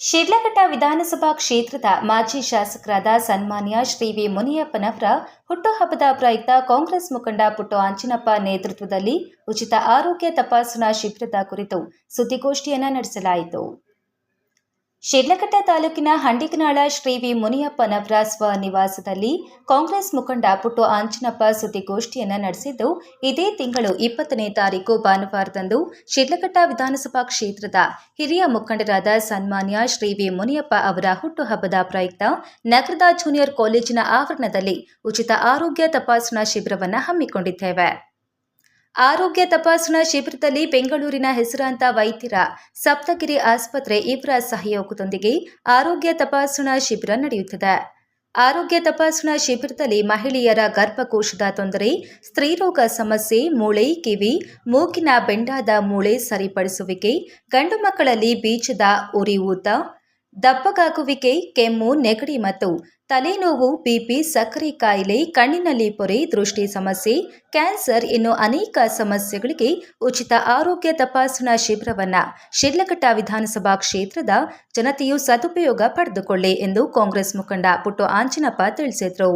ಶಿಡ್ಲಘಟ್ಟ ವಿಧಾನಸಭಾ ಕ್ಷೇತ್ರದ ಮಾಜಿ ಶಾಸಕರಾದ ಸನ್ಮಾನ್ಯ ಶ್ರೀ ವಿ ಮುನಿಯಪ್ಪನವರ ಹುಟ್ಟುಹಬ್ಬದ ಪ್ರಯುಕ್ತ ಕಾಂಗ್ರೆಸ್ ಮುಖಂಡ ಪುಟ್ಟು ಆಂಜಿನಪ್ಪ ನೇತೃತ್ವದಲ್ಲಿ ಉಚಿತ ಆರೋಗ್ಯ ತಪಾಸಣಾ ಶಿಬಿರದ ಕುರಿತು ಸುದ್ದಿಗೋಷ್ಠಿಯನ್ನು ನಡೆಸಲಾಯಿತು. ಶಿಡ್ಲಘಟ್ಟ ತಾಲೂಕಿನ ಹಂಡಿಕನಾಳ ಶ್ರೀ ವಿ ಮುನಿಯಪ್ಪನವರ ಸ್ವನಿವಾಸದಲ್ಲಿ ಕಾಂಗ್ರೆಸ್ ಮುಖಂಡ ಪುಟ್ಟು ಆಂಜನಪ್ಪ ಸುದ್ದಿಗೋಷ್ಠಿಯನ್ನು ನಡೆಸಿದ್ದು, ಇದೇ ತಿಂಗಳು ಇಪ್ಪತ್ತನೇ ತಾರೀಕು ಭಾನುವಾರದಂದು ಶಿಡ್ಲಘಟ್ಟ ವಿಧಾನಸಭಾ ಕ್ಷೇತ್ರದ ಹಿರಿಯ ಮುಖಂಡರಾದ ಸನ್ಮಾನ್ಯ ಶ್ರೀ ವಿ ಮುನಿಯಪ್ಪ ಅವರ ಹುಟ್ಟುಹಬ್ಬದ ಪ್ರಯುಕ್ತ ನಗರದ ಜೂನಿಯರ್ ಕಾಲೇಜಿನ ಆವರಣದಲ್ಲಿ ಉಚಿತ ಆರೋಗ್ಯ ತಪಾಸಣಾ ಶಿಬಿರವನ್ನು ಹಮ್ಮಿಕೊಂಡಿದ್ದೇವೆ. ಆರೋಗ್ಯ ತಪಾಸಣಾ ಶಿಬಿರದಲ್ಲಿ ಬೆಂಗಳೂರಿನ ಹೆಸರಾಂತ ವೈದ್ಯರ ಸಪ್ತಗಿರಿ ಆಸ್ಪತ್ರೆ ಇವರ ಸಹಯೋಗದೊಂದಿಗೆ ಆರೋಗ್ಯ ತಪಾಸಣಾ ಶಿಬಿರ ನಡೆಯುತ್ತದೆ. ಆರೋಗ್ಯ ತಪಾಸಣಾ ಶಿಬಿರದಲ್ಲಿ ಮಹಿಳೆಯರ ಗರ್ಭಕೋಶದ ತೊಂದರೆ, ಸ್ತ್ರೀರೋಗ ಸಮಸ್ಯೆ, ಮೂಳೆ, ಕಿವಿ, ಮೂಗಿನ ಬೆಂಡಾದ ಮೂಳೆ ಸರಿಪಡಿಸುವಿಕೆ, ಗಂಡು ಮಕ್ಕಳಲ್ಲಿ ಬೀಜದ ಉರಿಯೂತ, ದಪ್ಪಗಾಗುವಿಕೆ, ಕೆಮ್ಮು, ನೆಗಡಿ ಮತ್ತು ತಲೆನೋವು, ಬಿಪಿ, ಸಕ್ಕರೆ ಕಾಯಿಲೆ, ಕಣ್ಣಿನಲ್ಲಿ ಪೊರೆ, ದೃಷ್ಟಿ ಸಮಸ್ಯೆ, ಕ್ಯಾನ್ಸರ್ ಇನ್ನು ಅನೇಕ ಸಮಸ್ಯೆಗಳಿಗೆ ಉಚಿತ ಆರೋಗ್ಯ ತಪಾಸಣಾ ಶಿಬಿರವನ್ನು ಶಿಡ್ಲಘಟ್ಟ ವಿಧಾನಸಭಾ ಕ್ಷೇತ್ರದ ಜನತೆಯು ಸದುಪಯೋಗ ಪಡೆದುಕೊಳ್ಳಿ ಎಂದು ಕಾಂಗ್ರೆಸ್ ಮುಖಂಡ ಪುಟ್ಟು ಆಂಜನಪ್ಪ ತಿಳಿಸಿದರು.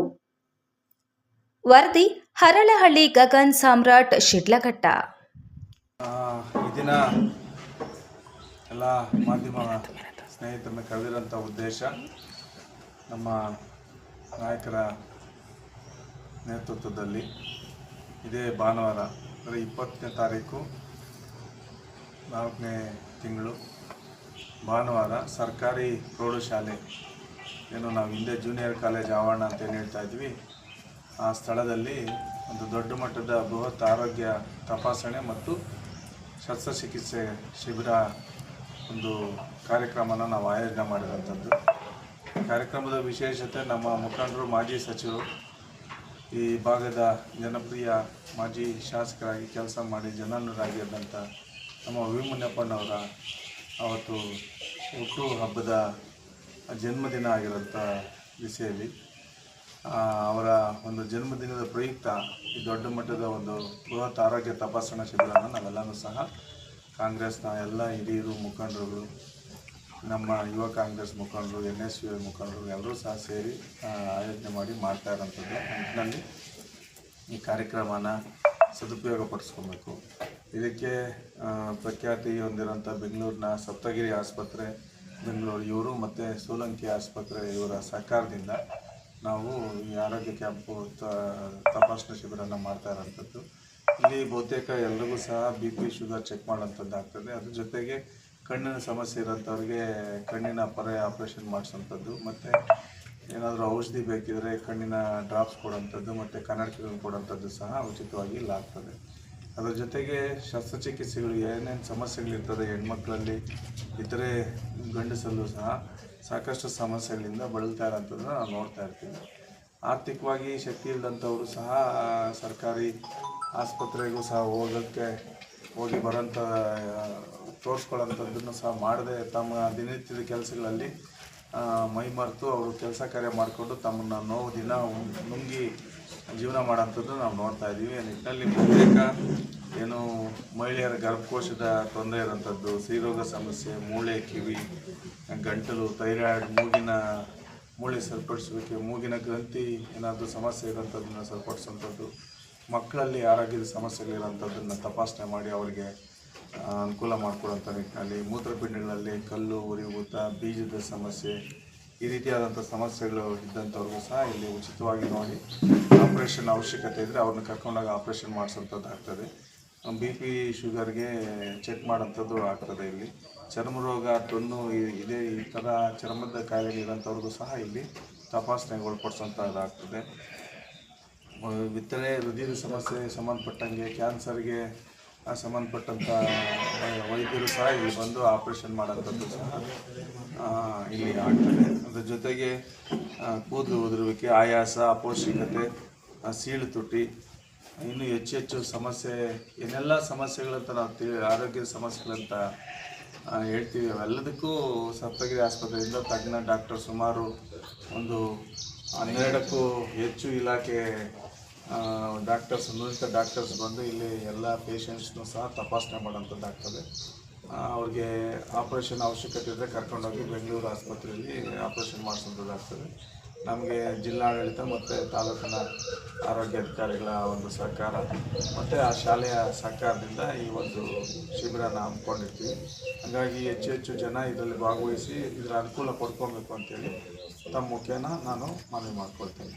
ವರದಿ, ಹರಳಹಳ್ಳಿ ಗಗನ್ ಸಾಮ್ರಾಟ್ ಶಿಡ್ಲಘಟ್ಟ ಎಲ್ಲ ಮಾಧ್ಯಮ ಸ್ನೇಹಿತರನ್ನ ಕರೆದಿರೋಂಥ ಉದ್ದೇಶ ನಮ್ಮ ನಾಯಕರ ನೇತೃತ್ವದಲ್ಲಿ ಇದೇ ಭಾನುವಾರ, ಅಂದರೆ ಇಪ್ಪತ್ತನೇ ತಾರೀಕು ನಾಲ್ಕನೇ ತಿಂಗಳು ಭಾನುವಾರ ಸರ್ಕಾರಿ ಪ್ರೌಢಶಾಲೆ ಏನು ನಾವು ಹಿಂದೆ ಜೂನಿಯರ್ ಕಾಲೇಜ್ ಆವರಣ ಅಂತ ಏನು ಹೇಳ್ತಾ ಇದ್ವಿ, ಆ ಸ್ಥಳದಲ್ಲಿ ಒಂದು ದೊಡ್ಡ ಮಟ್ಟದ ಬೃಹತ್ ಆರೋಗ್ಯ ತಪಾಸಣೆ ಮತ್ತು ಶಸ್ತ್ರಚಿಕಿತ್ಸೆ ಶಿಬಿರ ಒಂದು ಕಾರ್ಯಕ್ರಮನ ನಾವು ಆಯೋಜನೆ ಮಾಡಿರೋಂಥದ್ದು ಕಾರ್ಯಕ್ರಮದ ವಿಶೇಷತೆ ನಮ್ಮ ಮುಖಂಡರು, ಮಾಜಿ ಸಚಿವರು, ಈ ಭಾಗದ ಜನಪ್ರಿಯ ಮಾಜಿ ಶಾಸಕರಾಗಿ ಕೆಲಸ ಮಾಡಿ ಜನನರಾಗಿದ್ದಂಥ ನಮ್ಮ ವಿ ಅವತ್ತು ಹುಟ್ಟು ಹಬ್ಬದ ಜನ್ಮದಿನ ಆಗಿರೋಂಥ ದಿಸೆಯಲ್ಲಿ ಅವರ ಒಂದು ಜನ್ಮದಿನದ ಪ್ರಯುಕ್ತ ಈ ದೊಡ್ಡ ಮಟ್ಟದ ಒಂದು ಬೃಹತ್ ಆರೋಗ್ಯ ತಪಾಸಣಾ ಶಿಬಿರನ ನಾವೆಲ್ಲನೂ ಸಹ ಕಾಂಗ್ರೆಸ್ನ ಎಲ್ಲ ಹಿರಿಯರು, ಮುಖಂಡರುಗಳು ನಮ್ಮ ಯುವ ಕಾಂಗ್ರೆಸ್ ಮುಖಂಡರು, ಎನ್ ಎಸ್ ಯು ಮುಖಂಡರು ಎಲ್ಲರೂ ಸಹ ಸೇರಿ ಆಯೋಜನೆ ಮಾಡಿ ಮಾಡ್ತಾ ಇರೋಂಥದ್ದು ನಿಟ್ಟಿನಲ್ಲಿ ಈ ಕಾರ್ಯಕ್ರಮನ ಸದುಪಯೋಗ ಪಡಿಸ್ಕೊಬೇಕು. ಇದಕ್ಕೆ ಪ್ರಖ್ಯಾತಿ ಹೊಂದಿರೋಂಥ ಬೆಂಗಳೂರಿನ ಸಪ್ತಗಿರಿ ಆಸ್ಪತ್ರೆ, ಬೆಂಗಳೂರು ಇವರು ಮತ್ತು ಸೋಲಂಕಿ ಆಸ್ಪತ್ರೆ ಇವರ ಸಹಕಾರದಿಂದ ನಾವು ಈ ಆರೋಗ್ಯ ಕ್ಯಾಂಪು ತಪಾಸಣಾ ಶಿಬಿರನ ಮಾಡ್ತಾ ಇರೋಂಥದ್ದು ಇಲ್ಲಿ ಬಹುತೇಕ ಎಲ್ರಿಗೂ ಸಹ ಬಿ ಪಿ ಶುಗರ್ ಚೆಕ್ ಮಾಡೋಂಥದ್ದು ಆಗ್ತದೆ ಅದ್ರ ಜೊತೆಗೆ ಕಣ್ಣಿನ ಸಮಸ್ಯೆ ಇರೋಂಥವ್ರಿಗೆ ಕಣ್ಣಿನ ಪೊರೆ ಆಪ್ರೇಷನ್ ಮಾಡಿಸೋಂಥದ್ದು, ಮತ್ತು ಏನಾದರೂ ಔಷಧಿ ಬೇಕಿದ್ರೆ ಕಣ್ಣಿನ ಡ್ರಾಪ್ಸ್ ಕೊಡೋಂಥದ್ದು, ಮತ್ತು ಕನ್ನಡಕಗಳನ್ನು ಕೊಡೋಂಥದ್ದು ಸಹ ಉಚಿತವಾಗಿ ಇಲ್ಲಾಗ್ತದೆ ಅದರ ಜೊತೆಗೆ ಶಸ್ತ್ರಚಿಕಿತ್ಸೆಗಳು ಏನೇನು ಸಮಸ್ಯೆಗಳಿರ್ತದೆ, ಹೆಣ್ಮಕ್ಳಲ್ಲಿ ಇತರೆ ಗಂಡಸಲ್ಲೂ ಸಹ ಸಾಕಷ್ಟು ಸಮಸ್ಯೆಗಳಿಂದ ಬಳಲ್ತಾ ಇರೋಂಥದ್ದನ್ನು ನಾವು ನೋಡ್ತಾ ಇರ್ತೀವಿ. ಆರ್ಥಿಕವಾಗಿ ಶಕ್ತಿ ಇಲ್ಲದಂಥವರು ಸಹ ಸರ್ಕಾರಿ ಆಸ್ಪತ್ರೆಗೂ ಸಹ ಹೋಗೋಕ್ಕೆ ಹೋಗಿ ಬರೋಂಥ ತೋರಿಸ್ಕೊಳ್ಳೋಂಥದ್ದನ್ನು ಸಹ ಮಾಡದೆ ತಮ್ಮ ದಿನನಿತ್ಯದ ಕೆಲಸಗಳಲ್ಲಿ ಮೈ ಮರೆತು ಅವರು ಕೆಲಸ ಕಾರ್ಯ ಮಾಡಿಕೊಂಡು ತಮ್ಮನ್ನು ನೋವು, ದಿನ ನುಂಗಿ ಜೀವನ ಮಾಡೋಂಥದ್ದು ನಾವು ನೋಡ್ತಾ ಇದ್ದೀವಿ. ನಿಟ್ಟಿನಲ್ಲಿ ಬಹುತೇಕ ಏನು ಮಹಿಳೆಯರ ಗರ್ಭಕೋಶದ ತೊಂದರೆ ಇರೋಂಥದ್ದು ಸ್ತ್ರೀರೋಗ ಸಮಸ್ಯೆ, ಮೂಳೆ, ಕಿವಿ, ಗಂಟಲು, ಥೈರಾಯ್ಡ್, ಮೂಗಿನ ಮೂಳೆ ಸರಿಪಡಿಸುವಿಕೆ, ಮೂಗಿನ ಗ್ರಂಥಿ ಏನಾದರೂ ಸಮಸ್ಯೆ ಇರೋಂಥದ್ದನ್ನು ಸರಿಪಡಿಸುವಂಥದ್ದು ಮಕ್ಕಳಲ್ಲಿ ಆರೋಗ್ಯದ ಸಮಸ್ಯೆಗಳಿರೋಂಥದ್ದನ್ನು ತಪಾಸಣೆ ಮಾಡಿ ಅವರಿಗೆ ಅನುಕೂಲ ಮಾಡಿಕೊಡುವಂಥ ನಿಟ್ಟಿನಲ್ಲಿ ಮೂತ್ರಪಿಂಡಗಳಲ್ಲಿ ಕಲ್ಲು ಉರಿಯೂತ ಬೀಜದ ಸಮಸ್ಯೆ, ಈ ರೀತಿಯಾದಂಥ ಸಮಸ್ಯೆಗಳು ಇದ್ದಂಥವ್ರಿಗೂ ಸಹ ಇಲ್ಲಿ ಉಚಿತವಾಗಿ ನೋಡಿ ಆಪ್ರೇಷನ್ ಅವಶ್ಯಕತೆ ಇದ್ದರೆ ಅವ್ರನ್ನ ಕರ್ಕೊಂಡಾಗ ಆಪ್ರೇಷನ್ ಮಾಡಿಸೋಂಥದ್ದು ಆಗ್ತದೆ. ಬಿ ಪಿ ಶುಗರ್ಗೆ ಚೆಕ್ ಮಾಡೋಂಥದ್ದು ಆಗ್ತದೆ ಇಲ್ಲಿ. ಚರ್ಮ ರೋಗ ಟೊನ್ನು ಇದೇ ಈ ಥರ ಚರ್ಮದ ಕಾಯಿಲೆಗಳಿರೋಂಥವ್ರಿಗೂ ಸಹ ಇಲ್ಲಿ ತಪಾಸಣೆಗೆ ಇತರೆ ಹೃದಯದ ಸಮಸ್ಯೆ, ಸಂಬಂಧಪಟ್ಟಂಗೆ ಕ್ಯಾನ್ಸರ್ಗೆ ಸಂಬಂಧಪಟ್ಟಂಥ ವೈದ್ಯರು ಸಹ ಇಲ್ಲಿ ಬಂದು ಆಪ್ರೇಷನ್ ಮಾಡೋಂಥದ್ದು ಸಹ ಇಲ್ಲಿ ಆಗ್ತದೆ. ಅದ್ರ ಜೊತೆಗೆ ಕೂದಲು ಉದುರುವಿಕೆ, ಆಯಾಸ, ಅಪೌಷ್ಟಿಕತೆ ಸೀಳು ತುಟಿ, ಇನ್ನು ಹೆಚ್ಚು ಹೆಚ್ಚು ಸಮಸ್ಯೆ, ಏನೆಲ್ಲ ಸಮಸ್ಯೆಗಳಂತ ನಾವು ತಿಳಿ, ಆರೋಗ್ಯದ ಸಮಸ್ಯೆಗಳಂತ ಹೇಳ್ತೀವಿ. ಅವೆಲ್ಲದಕ್ಕೂ ಸಪ್ತಗಿರಿ ಆಸ್ಪತ್ರೆಯಿಂದ ತಜ್ಞ ಡಾಕ್ಟರ್ ಸುಮಾರು ಒಂದು ಹನ್ನೆರಡಕ್ಕೂ ಹೆಚ್ಚು ಇಲಾಖೆ ಡಾಕ್ಟರ್ಸ್ ನುರಿತ ಡಾಕ್ಟರ್ಸ್ ಬಂದು ಇಲ್ಲಿ ಎಲ್ಲ ಪೇಷಂಟ್ಸ್ನು ಸಹ ತಪಾಸಣೆ ಮಾಡೋಂಥದ್ದಾಗ್ತದೆ ಅವ್ರಿಗೆ ಆಪ್ರೇಷನ್ ಅವಶ್ಯಕತೆ ಇದ್ದರೆ ಕರ್ಕೊಂಡೋಗಿ ಬೆಂಗಳೂರು ಆಸ್ಪತ್ರೆಯಲ್ಲಿ ಆಪ್ರೇಷನ್ ಮಾಡಿಸೋದಾಗ್ತದೆ ನಮಗೆ ಜಿಲ್ಲಾಡಳಿತ ಮತ್ತು ತಾಲೂಕಿನ ಆರೋಗ್ಯ ಅಧಿಕಾರಿಗಳ ಒಂದು ಸಹಕಾರ ಮತ್ತು ಆ ಶಾಲೆಯ ಸಹಕಾರದಿಂದ ಈ ಒಂದು ಶಿಬಿರನ ಹಮ್ಮಿಕೊಂಡಿರ್ತೀವಿ. ಹಾಗಾಗಿ ಹೆಚ್ಚು ಹೆಚ್ಚು ಜನ ಇದರಲ್ಲಿ ಭಾಗವಹಿಸಿ ಇದರ ಅನುಕೂಲ ಪಡ್ಕೊಬೇಕು ಅಂತೇಳಿ ತಮ್ಮ ಮುಖೇನ ನಾನು ಮನವಿ ಮಾಡ್ಕೊಳ್ತೀನಿ.